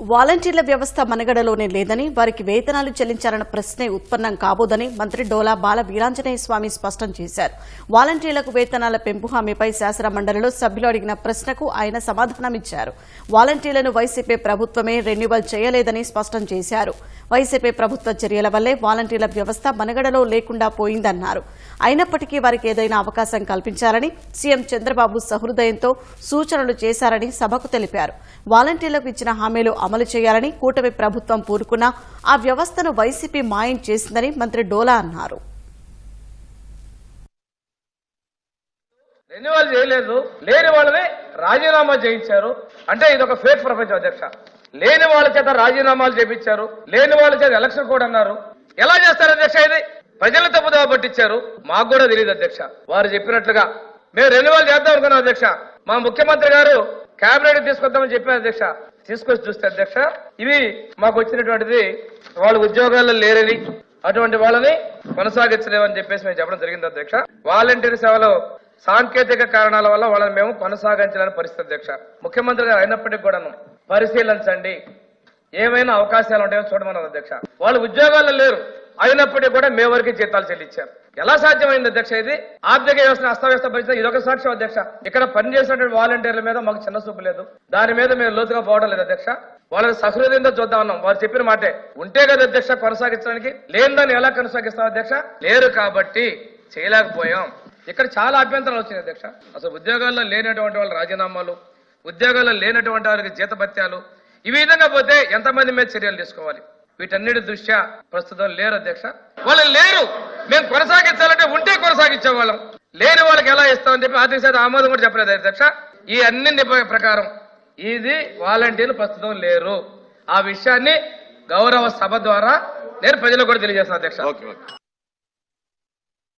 వాలంటీర్ల వ్యవస్థ మనగడలోనే లేదని వారికి వేతనాలు చెల్లించాలన్న ప్రశ్నే ఉత్పన్నం కాబోదని మంత్రి డోలా బాల వీరాంజనేయ స్వామి స్పష్టం చేశారు. వాలంటీర్లకు వేతనాల పెంపు హామీపై శాసన మండలిలో సభ్యులు అడిగిన ప్రశ్నకు ఆయన సమాధానమిచ్చారు. వాలంటీర్లను వైసీపీ ప్రభుత్వమే రెన్యువల్ చేయలేదని స్పష్టం చేశారు. వైసీపీ ప్రభుత్వ చర్యల వల్లే వాలంటీర్ల వ్యవస్థ మనగడలో లేకుండా పోయిందన్నారు. అయినప్పటికీ వారికి ఏదైనా అవకాశం కల్పించాలని సీఎం చంద్రబాబు సహృదయంతో సూచనలు చేశారని సభకు తెలిపారు. వాలంటీర్లకు ఇచ్చిన హామీలు అమలు చేయాలని కూటమి ప్రభుత్వం పూనుకున్నా ఆ వ్యవస్థను వైసీపీ మాయం చేసిందని మంత్రి డోలా అన్నారు. రెన్యువల్ చేయలేదు. లేని వాళ్ళని రాజీనామా చేయించారు. అంటే ఇది ఒక ఫేక్ ప్రపంచం అధ్యక్ష. లేని వాళ్ళ చేత రాజీనామాలు చేపించారు లేని వాళ్ళ చేత ఎలక్షన్ కూడా అన్నారు. ఎలా చేస్తారు అధ్యక్ష ఇది? ప్రజల తప్పుదోవ పట్టించారు. మాకు కూడా తెలియదు అధ్యక్ష. వారు చెప్పినట్లుగా మేము రెన్యువల్ చేద్దాం అనుకున్నాం అధ్యక్ష. మా ముఖ్యమంత్రి గారు కేబినెట్ తీసుకొద్దామని చెప్పారు అధ్యక్ష. తీసుకొచ్చి చూస్తే అధ్యక్ష ఇవి మాకు వచ్చినటువంటిది వాళ్ళు ఉద్యోగాల్లో లేరని అటువంటి వాళ్ళని కొనసాగించలేమని చెప్పేసి మేము చెప్పడం జరిగింది అధ్యక్ష. వాలంటీర్ సేవలో సాంకేతిక కారణాల వల్ల వాళ్ళని మేము కొనసాగించలేని పరిస్థితి అధ్యక్ష. ముఖ్యమంత్రి గారు అయినప్పటికీ కూడాను పరిశీలించండి. ఏమైనా అవకాశాలు ఉంటాయో చూడమన్నారు అధ్యక్ష. వాళ్ళు ఉద్యోగాల్లో లేరు. అయినప్పటికీ కూడా మే వరకు జీతాలు చెల్లించారు. ఎలా సాధ్యమైంది అధ్యక్ష ఇది? ఆర్థిక వ్యవస్థను అస్తవ్యస్త పరిస్థితి ఇదొక సాక్ష్యం అధ్యక్ష. ఇక్కడ పనిచేసినటువంటి వాలంటీర్ల మీద మాకు చిన్న చూపు లేదు. దాని మీద మేము లోతుగా పోవడం లేదు అధ్యక్ష. వాళ్ళని సహృదయంతో చూద్దాం అన్నాం. వారు చెప్పిన మాటే. ఉంటే కదా అధ్యక్ష కొనసాగించడానికి. లేని ఎలా కొనసాగిస్తాం అధ్యక్ష? లేరు కాబట్టి చేయలేకపోయాం. ఇక్కడ చాలా అభ్యంతరాలు వచ్చినాయి అధ్యక్ష. అసలు ఉద్యోగాల్లో లేనటువంటి వాళ్ళ రాజీనామాలు ఉద్యోగాల్లో లేనటువంటి వారికి జీతభత్యాలు ఈ విధంగా పోతే ఎంతమంది మీద చర్యలు తీసుకోవాలి? వీటన్నిటి దృష్ట్యా ప్రస్తుతం లేరు అధ్యక్ష. వాళ్ళు లేరు. మేము కొనసాగించాలంటే ఉంటే కొనసాగించే వాళ్ళం లేని వాళ్ళకి ఎలా ఇస్తామని చెప్పి ఆర్థిక శాఖ ఆమోదం కూడా చెప్పలేదు అధ్యక్ష. ఈ అన్ని ప్రకారం ఇది వాలంటీర్లు ప్రస్తుతం లేరు. ఆ విషయాన్ని గౌరవ సభ ద్వారా నేను ప్రజలకు కూడా తెలియజేస్తాను అధ్యక్ష.